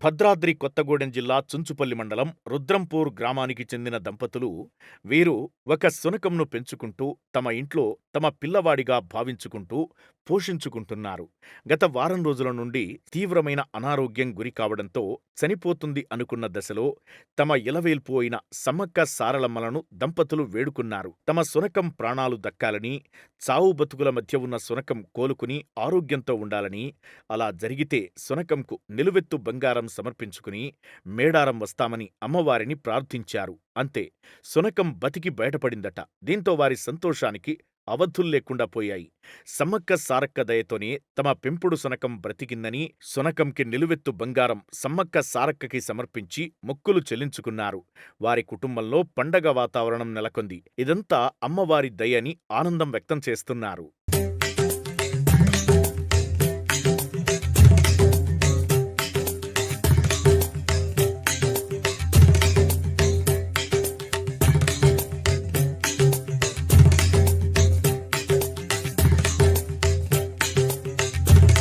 భద్రాద్రి కొత్తగూడెం జిల్లా చుంచుపల్లి మండలం రుద్రంపూర్ గ్రామానికి చెందిన దంపతులు వీరు ఒక శునకంను పెంచుకుంటూ తమ ఇంట్లో తమ పిల్లవాడిగా భావించుకుంటూ పోషించుకుంటున్నారు. గత వారం రోజుల నుండి తీవ్రమైన అనారోగ్యం గురి కావడంతో చనిపోతుంది అనుకున్న దశలో తమ ఇలవేల్పు అయిన సమ్మక్క సారలమ్మలను దంపతులు వేడుకున్నారు. తమ శునకం ప్రాణాలు దక్కాలని చావు బతుకుల మధ్య ఉన్న శునకం కోలుకుని ఆరోగ్యంతో ఉండాలని అలా జరిగితే శునకంకు నిలువెత్తు బంగారం సమర్పించుకుని మేడారం వస్తామని అమ్మవారిని ప్రార్థించారు. అంతే శునకం బతికి బయటపడిందట. దీంతో వారి సంతోషానికి అవధుల్లేకుండా పోయాయి. సమ్మక్క సారక్క దయతోనే తమ పెంపుడు సునకం బ్రతికిందని శునకంకి నిలువెత్తు బంగారం సమ్మక్క సారక్కకి సమర్పించి మొక్కులు చెల్లించుకున్నారు. వారి కుటుంబంలో పండగ వాతావరణం నెలకొంది. ఇదంతా అమ్మవారి దయని ఆనందం వ్యక్తం చేస్తున్నారు.